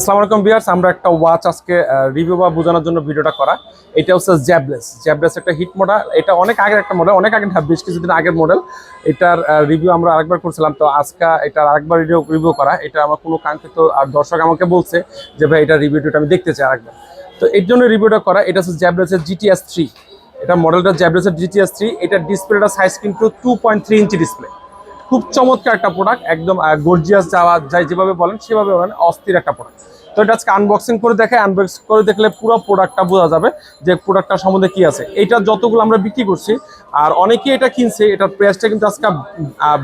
আসসালামু আলাইকুম বিয়ার্স আমরা একটা ওয়াচ আজকে রিভিউ বা বোঝানোর জন্য ভিডিওটা করা। এটা হচ্ছে জ্যাবলেস জ্যাবলেস একটা হিট মডেল এটা অনেক আগের একটা মডেল অনেক আগে না, বেশ কিছুদিন আগের মডেল এটার রিভিউ আমরা আরেকবার করছিলাম। তো আজকে এটার আরেকবার রিভিউ রিভিউ করা। এটা আমার কোনো কাঙ্ক্ষিত, আর দর্শক আমাকে বলছে যে, ভাই, এটা রিভিউটা আমি দেখতে চাই আরেকবার। তো এর জন্য রিভিউটা করা, এটা হচ্ছে জ্যাবলেসের জিটিএস থ্রি এটা মডেলটা জ্যাবলেসের জিটিএস থ্রি এটা ডিসপ্লেটা সাইজ কিন্তু two point three inch display খুব চমৎকার একটা প্রোডাক্ট একদম গর্জিয়াস যাওয়া যায় যেভাবে বলেন, সেভাবে বলেন, অস্থির একটা প্রোডাক্ট তো এটা আজকে আনবক্সিং করে দেখে আনবক্সিং করে দেখলে পুরো প্রোডাক্টটা বোঝা যাবে যে প্রোডাক্টটা সম্বন্ধে কি আছে। এটা যতগুলো আমরা বিক্রি করছি, আর অনেকেই এটা কিনছে, এটার প্রাইসটা কিন্তু আজকে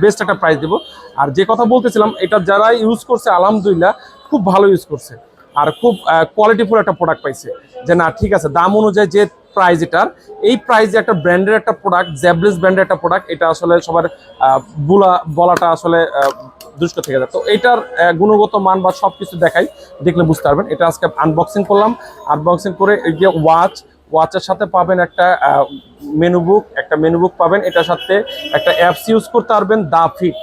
বেস্ট একটা প্রাইস দেবো। আর যে কথা বলতেছিলাম, এটা যারা ইউজ করছে, আলহামদুলিল্লাহ, খুব ভালো ইউজ করছে। আর খুব কোয়ালিটিফুল একটা প্রোডাক্ট পাইছে। যে না, ঠিক আছে, দাম অনুযায়ী যে প্রাইস এটার। এই প্রাইসে একটা ব্র্যান্ডের একটা প্রোডাক্ট জ্যাবলিস ব্র্যান্ডের একটা প্রোডাক্ট এটা আসলে সবার বলা, বলাটা আসলে দুষ্ট থেকে যায়। তো এটার গুণগত মান বা সব কিছু দেখাই, দেখলে বুঝতে পারবেন। এটা আজকে আনবক্সিং করলাম। আনবক্সিং করে এই যে ওয়াচ ওয়াচের সাথে পাবেন একটা মেনু বুক একটা মেনু বুক পাবেন। এটার সাথে একটা অ্যাপস ইউজ করতে পারবেন দা ফিট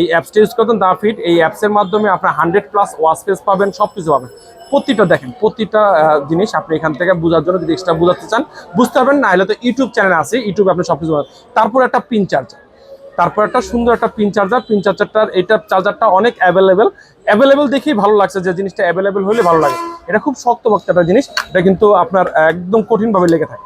এই অ্যাপসটা ইউজ করতেন দা ফিট এই অ্যাপসের মাধ্যমে আপনার হান্ড্রেড প্লাস ওয়াচ পেজ পাবেন সব কিছু পাবেন। প্রতিটা দেখেন, প্রতিটা জিনিস আপনি এখান থেকে বোঝার জন্য যদি এক্সট্রা বোঝাতে চান, বুঝতে পারবেন না হলে তো ইউটিউব চ্যানেল আছে, ইউটিউবে আপনি সব কিছু তারপর একটা পিন চার্জার তারপর একটা সুন্দর একটা পিন চার্জার পিন চার্জারটার এটা চার্জারটা অনেক অ্যাভেলেবেল অ্যাভেলেবেল দেখেই ভালো লাগছে যে জিনিসটা অ্যাভেলেবেল হলে ভালো লাগে। এটা খুব শক্ত বক্ত একটা জিনিস। এটা কিন্তু আপনার একদম কঠিনভাবে লেগে থাকে।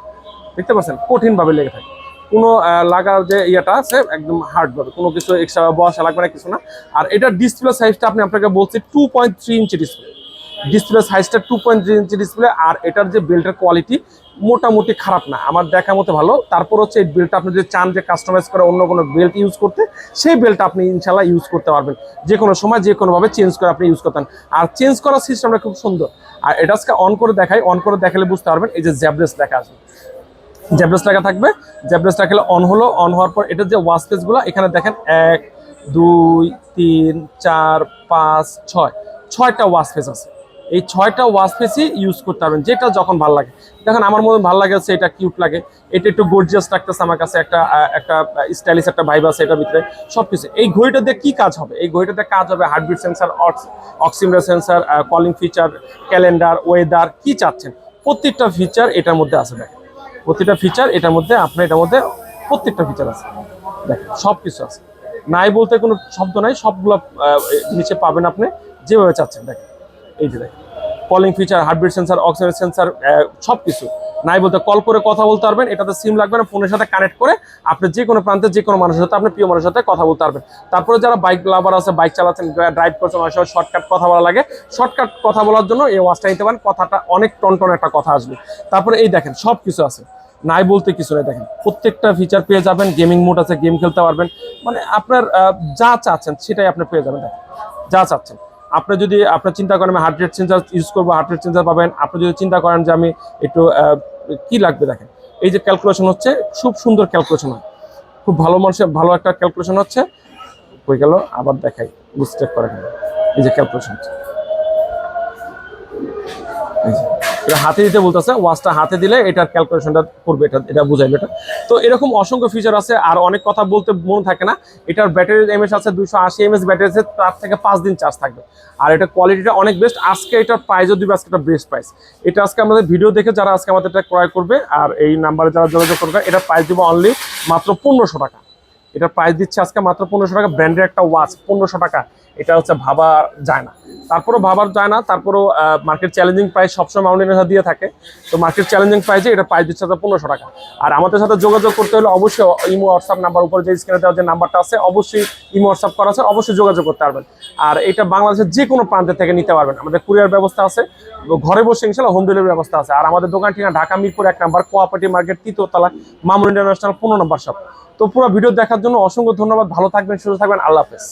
দেখতে পাচ্ছেন? কঠিনভাবে লেগে থাকে। কোনো লাগার যে ইয়েটা আছে, একদম হার্ডভাবে কোনো কিছু এক্সট্রা বসা লাগবে না, কিছু না। আর এটার ডিসপ্লে সাইজটা আপনি আপনাকে বলছি two point three inch display display সাইজটা two point three inch display আর এটার যে বেল্টের কোয়ালিটি মোটামুটি খারাপ না, আমার দেখার মতো ভালো। তারপর হচ্ছে এই বেল্টটা আপনি যদি চান যে কাস্টমাইজ করে অন্য কোনো বেল্ট ইউজ করতে, সেই বেল্ট আপনি ইনশাল্লাহ ইউজ করতে পারবেন। যে কোনো সময়, যে কোনোভাবে চেঞ্জ করে আপনি ইউজ করতেন। আর চেঞ্জ করার সিস্টেমটা খুব সুন্দর। আর এটা অন করে দেখাই অন করে দেখালে বুঝতে পারবেন, এই যে জ্যাবলেস দেখা আসবে জ্যাবলেস লেখা থাকবে। জ্যাবলেস লেখালে অন হলো অন হওয়ার পর এটার যে ওয়াশ পেজগুলো এখানে দেখেন এক, দুই, তিন, চার, পাঁচ, ছয়। ছয়টা ওয়াশ পেজ আছে। এই ছয়টা ওয়াশ পেজই ইউজ করতে পারবেন, যেটা যখন ভালো লাগে। দেখেন আমার মধ্যে ভালো লাগে হচ্ছে, এটা কিউট লাগে। এটা একটু গর্জিয়াস লাগতেছে আমার কাছে, একটা একটা স্টাইলিশ একটা ভাইব আছে এটার ভিতরে। সব কিছু এই ঘড়িটা দিয়ে কি কাজ হবে? এই ঘড়িটাতে কাজ হবে heartbeat sensor oximeter sensor calling feature calendar weather কি চাচ্ছেন? প্রত্যেকটা ফিচার এটার মধ্যে আছে, দেখেন। প্রতিটা ফিচার এটার মধ্যে, আপনার এটার মধ্যে প্রত্যেকটা ফিচার আছে। দেখেন সব কিছু আছে। নাই বলতে কোনো শব্দ নাই, সবগুলো নিচে পাবেন আপনি, যেভাবে চাচ্ছেন। দেখেন, এই যে দেখেন calling feature heartbeat sensor oxygen sensor সব কিছু নাই বলতে কল করে কথা বলতে পারবেন, এটাতে সিম লাগবে না ফোনের সাথে কানেক্ট করে আপনি যে কোনো প্রান্তে, যে কোনো মানুষের সাথে, আপনি প্রিয় মানুষের সাথে কথা বলতে পারবেন। তারপরে যারা বাইক লাভার আছে বাইক চালাচ্ছেন ড্রাইভ করছেন, অনেক সময় শর্টকাট কথা বলা লাগে। শর্টকাট কথা বলার জন্য এই ওয়াচটা নিতে পারেন, কথাটা অনেক টনটন একটা কথা আসবে। তারপরে এই দেখেন সব কিছু আছে। নাই বলতে কিছু নেই, দেখেন, প্রত্যেকটা ফিচার পেয়ে যাবেন গেমিং মোড আছে গেম খেলতে পারবেন। মানে আপনার যা চাচ্ছেন সেটাই আপনি পেয়ে যাবেন, দেখেন, যা চাচ্ছেন। আপনি যদি আপনার চিন্তা করেন আমি হার্ট রেট সেন্সার ইউজ করব হার্ট রেট সেন্সার পাবেন। আপনি যদি চিন্তা করেন যে আমি একটু কি লাগবে, দেখেন, এই যে ক্যালকুলেশন হচ্ছে, খুব সুন্দর ক্যালকুলেশন হয়। খুব ভালো মানুষের, ভালো একটা ক্যালকুলেশন হচ্ছে। হয়ে গেল, আবার দেখাই মিস্টেক করে এই যে ক্যালকুলেশন হচ্ছে। এটা হাতে দিতে বলতেছে, ওয়াচটা হাতে দিলে এটার ক্যালকুলেশনটা করবে, এটা এটা বুঝাইবে এটা। তো এরকম অসংখ্য ফিচার আছে, আর অনেক কথা বলতে মন থাকে না। এটার ব্যাটারি এমএস আছে দুইশো আশি এমএস ব্যাটারি আছে, তার থেকে পাঁচ দিন চার্জ থাকবে। আর এটা কোয়ালিটিটা অনেক বেস্ট আজকে এটার প্রাইসও দিবে আজকে এটা বেস্ট প্রাইস এটা আজকে আমাদের ভিডিও দেখে যারা আজকে আমাদের এটা ক্রয় করবে, আর এই নাম্বারে যারা যোগাযোগ করবে, এটা প্রাইস দিব অনলি মাত্র পনেরোশো টাকা। এটা প্রাইস দিচ্ছে আজকে মাত্র পনেরোশো টাকা ব্র্যান্ডের একটা ওয়াচ পনেরোশো টাকা। এটা হচ্ছে ভাবা যায় না। তারপরেও ভাবার যায় না, তারপরও মার্কেট চ্যালেঞ্জিং প্রাইস সবসময় মাউন্টেনের সাথে দিয়ে থাকে। তো মার্কেট চ্যালেঞ্জিং প্রাইসে এটা প্রাইস দিচ্ছে পনেরোশো টাকা। আর আমাদের সাথে যোগাযোগ করতে হলে অবশ্যই ইমো হোয়াটসঅ্যাপ নাম্বার উপরে যে স্ক্রিনে দেওয়া যে নাম্বারটা আছে, অবশ্যই ইমো হোয়াটসঅ্যাপ করা আছে, অবশ্যই যোগাযোগ করতে পারবেন। আর এটা বাংলাদেশের যে কোনো প্রান্তে থেকে নিতে পারবেন। আমাদের কুরিয়ার ব্যবস্থা আছে, ঘরে বসে ইনশাল্লাহ হোম ডেলিভারি ব্যবস্থা আছে। আর আমাদের দোকান ঠিকানা ঢাকা মিরপুর এক নাম্বার কোয়াপারেটিভ মার্কেট তৃতীয়তলা মামুন ইন্টারন্যাশনাল পনেরো নম্বর শপ তো পুরো ভিডিও দেখার জন্য অসংখ্য ধন্যবাদ। ভালো থাকবেন, সুস্থ থাকবেন। আল্লাহ হাফেজ।